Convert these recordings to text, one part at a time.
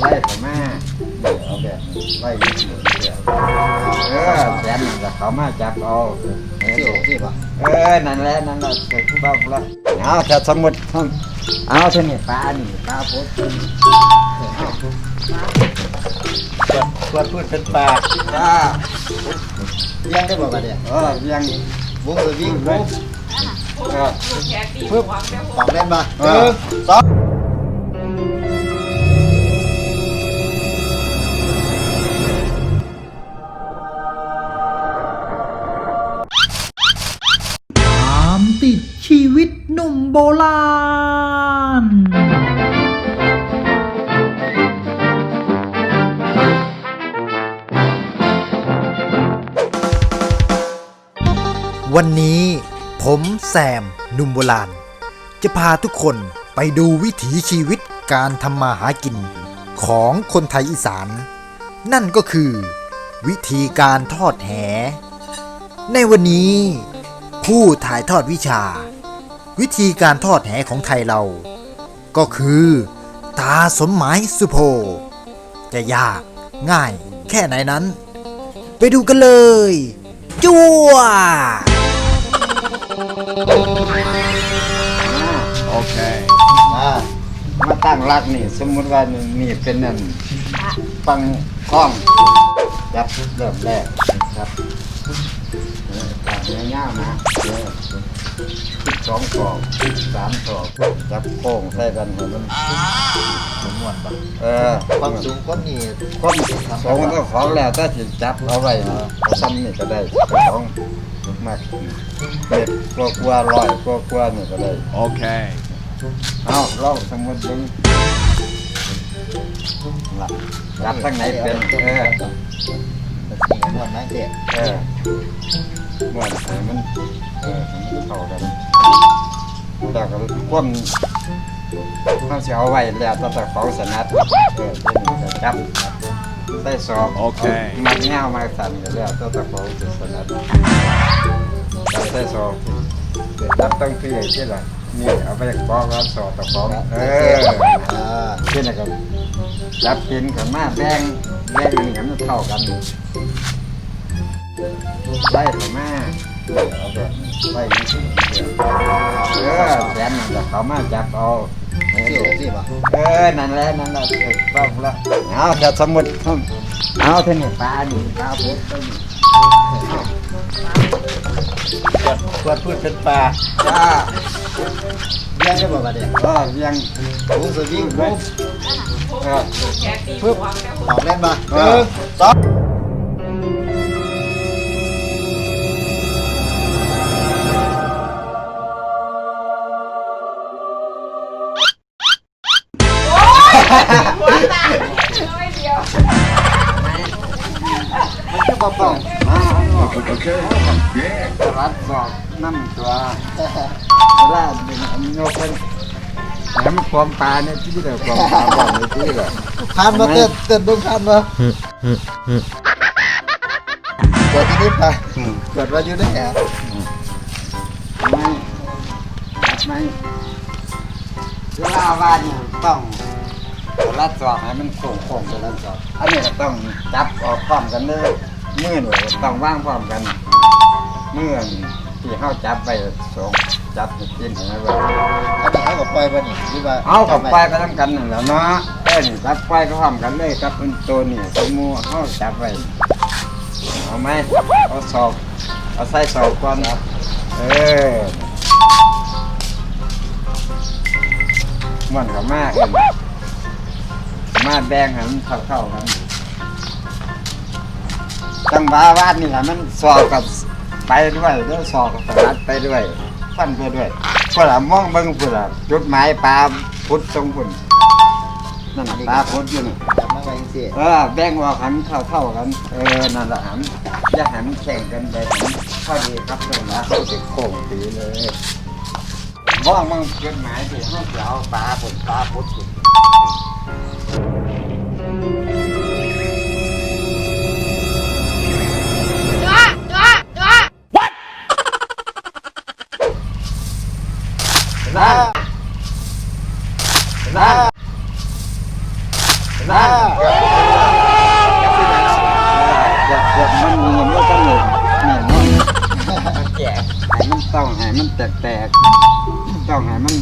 ไล่เขามาเอาแบบไล่ยิ่งเหมือนเดียวเออแสนนั่นแหละเขามาจับเอาเอที่อที่ป่ะเออนั่นแหละนั่นแหละใส่ผู้บ้าละเอาถ้าสมมุติเอาเท่านี้ปลาหนี่ปลาพุทธเอาตรวจพูดเป็นปลาปลาเลี้ยงได้บ่กันเนี่ยเออเลี้ยงบุ้งหรือวิ่งเลยเออปึ๊บของเล่นมาเออสอง โบราณ วันนี้ผมแซมหนุ่มโบราณ จะพาทุกคนไปดูวิถีชีวิตการทำมาหากินของคนไทยอีสาน นั่นก็คือ วิธีการทอดแห ในวันนี้ ผู้ถ่ายทอดวิชา วิธีการทอดแหของไทยเรา ก็คือ ตาสมหมายสุโภจะยากง่ายแค่ไหนนั้น ไปดูกันเลย จัวโอเคอ่ามาตั้งรักนี่ สมมุติว่านี่เป็นนั่นฟังคล้องจับเริ่มแรกครับเออจับเนื้อย่างนะ สิบสองศอกสิบสามศอกจับโค้งใส่กันให้มันสมมวนป่ะเออความสูงก็มีคนสองก็ของแล้วถ้าสิจับเอาไว้นะเอาซ้ำนี่ก็ได้ของมากเม็ดกลัวกลัวๆร้อยกลัวกลัวๆนี่ก็ได้ Okay. เอาลองสมมติดึงหลับจับทั้งไหนเป็นเออมันสีม้วนนะเด็กเออ ม้วนให้มันเออให้มันเข้ากันแล้วก็คว่ำเขาสิเอาไว้แล้วตั้งแต่ของสนัดเออเดี๋ยวนี้ก็จับใส่ซอกโอเค มัดเงามาสั่นกันแล้วตั้งแต่ของสนัดใส่ซอกเดี๋ยวจับต้องพี่ใหญ่ที่ละนี่เอาไปกองร้านสอดตะของเอออ่าที่นี่ก็จับกินกันมาแบ่งแบ่งกันกันมันเท่ากัน ไล่เขามาเอาแบบไล่นี่สิเออแสนนั่นแหละเขามาจับเอาเอที่อที่ป่ะเออนั่นแหละนั่นแหละถูกต้องแล้วเอาจะสมุดเอาเท่านี้ปลานี่ปลาพุทธตัวนี้ตรวจตรวจพูดเป็นปลาจ้าเลี้ยงได้บ่กันเนี่ยก็ยังบุ้งหรือวิ่งบุ้งเออปึ๊บของเล่นมาเออสอง ความปลาเนี่ยที่เดียวความปลาบอกในที่เลยผ่านมาเต้นเต้นเบิ้งผ่านมาเกิดที่นี่ไปเกิดว่าอยู่ในแหไม่ไมเวลาว่านี่ต้องรัดสอบให้มันโค้งโค้งๆไปรัดสอบอันนี้ต้องจับออกพร้อมกันเลยมือหน่วยต้องว่างพร้อมกันมือ ที่เขาจับไปสองจับกินเห็นไหมว่าอันนี้เอากับปล่อยป่ะนี่หรือว่าเอากับไปไปทำกันนั่นแหละเนาะเอ้ยนี่จับไปก็พร้อมกันเลยกับเป็นตัวนี่สมูเขาจับไว้เอาไหมเอาสอบเอาใส่สอบก่อนเออมันกับมากเองมาแบ่งให้มันเท่าๆกันจังหวะวาดนี่แหละมันสอบกับ ไปด้วยแล้วสอบกับสลัดไปด้วยฟันไปด้วยเพื่อละมองเบิ่งเพื่อละจุดหมายปลาพุทธทรงคุณนั่นน่ะปลาพุทธอยู่นี่จับมาไว้สิเออแบ่งว่าหันเท่าเท่าๆกัน เออนั่นแหละหันอย่าหันแข่งกันไปหันพอดีครับเลยนะเขาจะโค้งตีเลยมองมึงจุดหมายที่เขาจะเอาปลาผลปลาพุทธคุณน นะนนะเกือบเกือบมันมีมันก็หนึ่งนี่มันแก่ให้มันต้องให้มันแตกแตกๆต้องให้มัน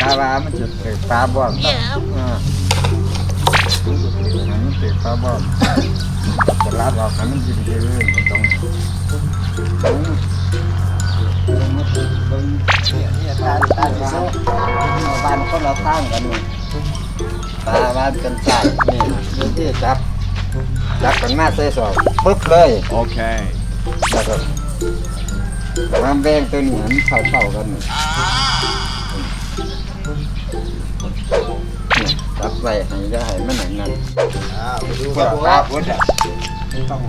ตาบามันจะเกิดฟ้าบ่อมเออให้มันเกิดฟ้าบ่อมจะรับออกให้มันยืนยืนตรงตรงตรงเนี่ยเนี่ยตาตาดิโซ่บ้านคนเราตั้งกันนี่ ตาบ้านเป็นใส่นี่นี่ที่จับจับกันมาใส่สอบปึ๊บเลย Okay. แล้วก็วางแบงตัวนี้มันเข้าเข้าๆกันนี่นี่จับไว้ให้ได้ให้มันหนังนั่นอ้าวไปดูคเพื่รัอบผมปลาพุทธอะต้อง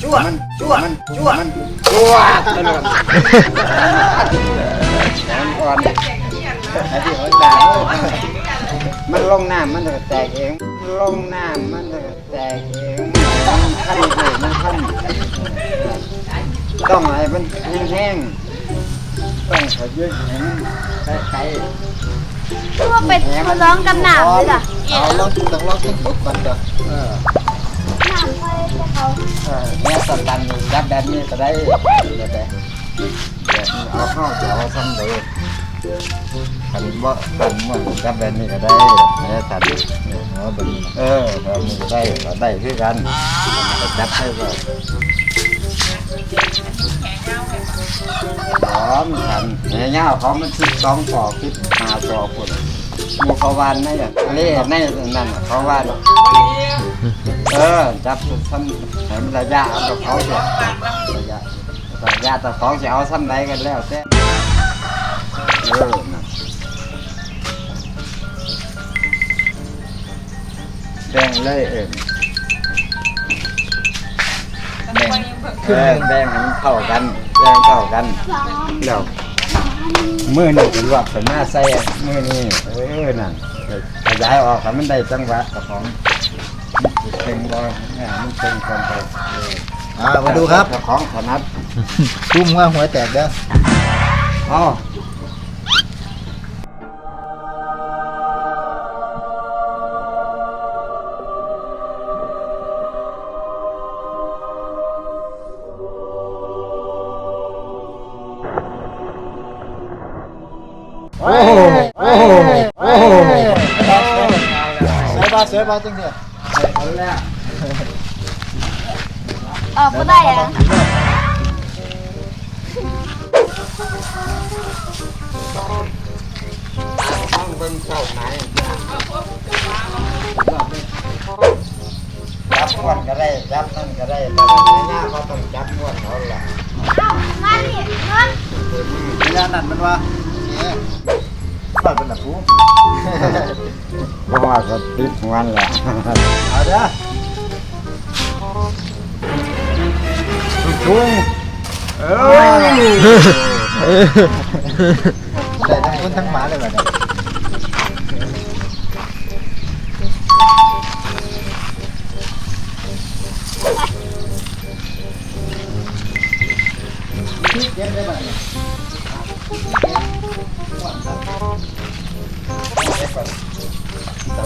ชั่วมันชั่วมันชั่วมันชั่วตลอดน้ำอ่อนไอ้ที่เขาด่า มันลงน้ำมันจะแตกเองลงน้ำมันจะแตกเองมันขั้นเลยมันขั้นต้องให้มันแห้งๆต้องขยืดให้มันไกลคือว่าเป็ดเขาร้องกับหนามเลยล่ะเอาลองต้องลองกินปุ๊บก่อนเด้อเออหนามค่อยจะเขาๆเออเนี่ยสตันนี่จับแบบนี้ก็ได้เดี๋ยวไปเดี๋ยวเอาเข้าจะเอาซ้ำเลย ขันบ่าขันมันจับแบบนี้ก็ได้เนี่ยสันเนี่ยเอาแบบนี้เออแบบนี้ก็ได้ก็ได้คือกันก็จับให้ก็พร้อมกันแง่ยเงาเขามันสิบสองปอกสิบห้าปอคนมูเขาวานในอะเล่ในนั่นเขาวานเออจับซ้ำให้มันระยะเอากับเขาเสียระยะระยะแต่ของจะเอาซ้ำใดกันแล้วแต่เออ น่ะแบ่งเลยเออแบ่งเออแบ่งให้มันเข้ากันแบ่งเข้ากันแล้วมือนี่เป็นว่าเป็นหน้าใส่มือนี่เออนั่นขยายออกให้มันได้จังหวะกับของมันสิเพ่งบ่เนี่ยมันเพ่งกันไปเอออ่ามาดูครับกับของถนัด ตุ้มว่าหัวแตกเด้ออ๋อ บ้าเสือบ้าจังเนี่ยเอาแล้วเออไม่ได้อะห้องเบิ่งเจ้าไหนจับม้วนก็ได้จับนั่นก็ได้แต่ในหน้าเขาต้องจับม้วนเขาล่ะ เอ้ามาดิเงินเวลานั้นมันว่าเนี่ย ฟันเป็นหนักกูเพราะว่าก็ติดมันแหละเอาเด้อจุ้งเออได้ทั้งคนทั้งหมาเลยแบบนี้เย็บได้แบบนี้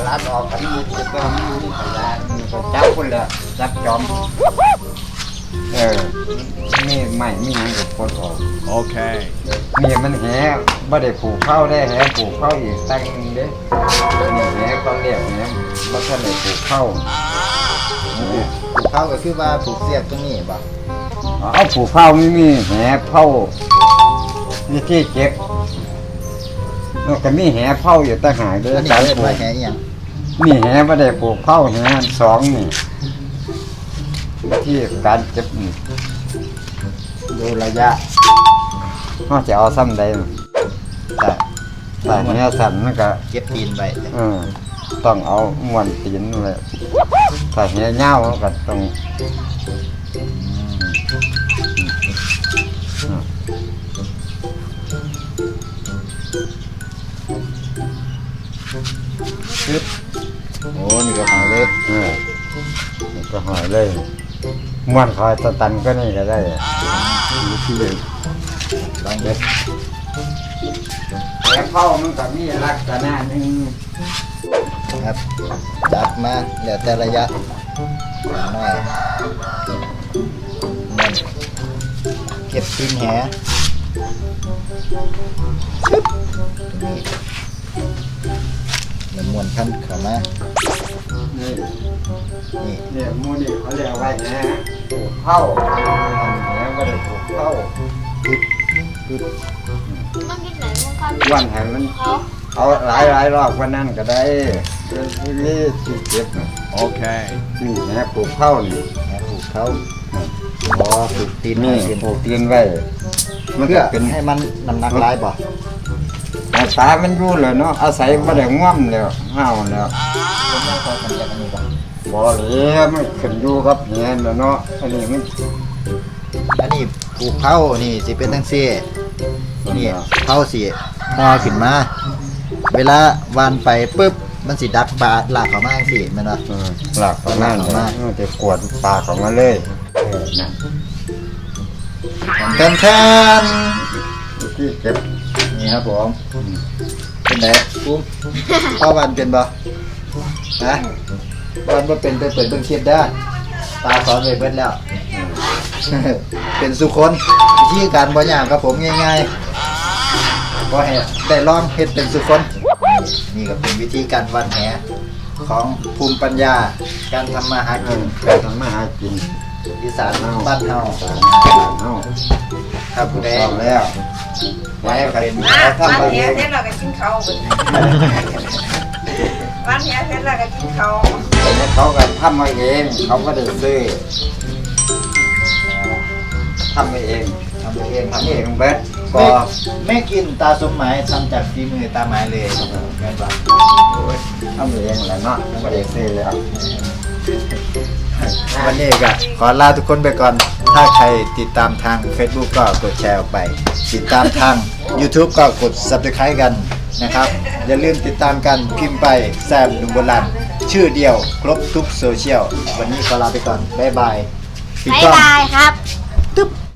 ลาดออกกันมีจะต้องมีตลาดมีก็จับคนละจับจอม เออมีใหม่มีหยังกับคนออก Okay. นี่มันแหบ่ได้ผูกเข้าได้แหผูกเข้าอีกตั้งหนึงเด้นี่แหก็เรียกแหบ่ทันได้ผูกเข้าผูกเข้าก็คือว่าผูกเสียบตรงนี้บ่เอาผูกเข้าไม่มีแหเผานี่ที่เก็บแล้วก็มีแหเผาอยู่ต่างหากเด้ออันนี้การเรียกผูว่ากแหอหยัง นี่แหบ่ได้ผูกเข้าแหอันสองนี่ ที่การเก็บนี่ดูระยะเขาจะเอาซ้ำใดแต่แต่แหสั่นมันก็ เก็บตีนไปเออต้องเอามวนตีนเลยถ้าเหี้ยเง่ามันก็ต้อง ปึ๊บโอ้นี่ก็หายเลยเออมันก็หายเลยม้วนคอยตะตันก็นี่ก็ได้วิธีเดียวลองเด็ดแต่เข้ามันก็มีลักษณะหนึ่งครับจับมาแล้วแต่ระยะน้อยนั่นเก็บตีนแห ชึบนี่แล้วม้วนพันเข้ามานี่นี่เนี่ยหมูนี่เขาเรียกว่าแหผูกเข้าแหก็ได้ผูกเข้าปึ๊บปึ๊บมันกินไหนมันความวันให้มันเขาเอาหลายหลายๆรอบกว่านั้นก็ได้เรื่องที่นี่ที่เจ็บน่ะ Okay. นี่แหผูกเข้านี่แหผูกเขาบอผูกตีนนี่ให้เป็นผูกตีนไว้มันเพื่อก็เป็นให้มันน้ำหนักหลายบ่แต่ตามันรู้เลยเนาะอาศัยบ่ได้ง่วมแล้วห้าวแล้วผมว่าเขาทำแบบนี้บ่บ่เลยมันขึ้นอยู่กับเหียนแล้วเนาะอันนี้มันอันนี้ผูกเขานี่สิเป็นทั้งซี่นี่เขาสิพอขึ้นมา เวลาวานไปปุ๊บมันสิดักปลาหลากเขามาจังซี่แม่นบ่เออหลักประมาณหลักออกมานี้มันจะกวดปากออกมาเลยเออนั่นแทนแทนที่เจ็บ นี่ครับผมเป็นไงปุ้มพ่อวันเป็นบ่ฮะวันบ่เป็นไปเปิดเบิ่งคลิปเด้อตาสอนไว้เบิดแล้ว เป็นสุคนวิธีการบ่ยากครับผมง่ายๆบ่ให้ได้ลองเฮ็ดเป็นสุคน นี่ก็เป็นวิธีการวันแหของภูมิปัญญา การทำมาหาเอกินอไปทำมาหากินอีสานบ้านเฮาสารบ้านเฮาครับผู้ใดต้องแล้ว ไว้ก็เป็นอะเขาวันทำมาเอเนี้ยงเสร็จแล้วก็กินข้าววันเนี้ยเสร็จแล้วก็กินข้าวแต่เขาก็ทำมาเองเขาก็ได้ซื้อทำมาเองทำเองทำทำเอเองงเบิดก็ก็ไม่กินตาสมหมายทำจากฝีมือตาหมายเลยแม่นบ่ทำเองแหละเนาะก็ได้ซื้อแล้ว วันนี้ก็ขอลาทุกคนไปก่อน ถ้าใครติดตามทาง Facebook ก็กดแชร์ออกไป ติดตามทาง YouTube ก็กด Subscribe กันนะครับ อย่าลืมติดตามกันพิมพ์ไปแซมลุงโบราณชื่อเดียวครบทุกโซเชียล วันนี้ขอลาไปก่อน บ๊ายบายปิดบายกล้อง บายครับ ตึ๊บ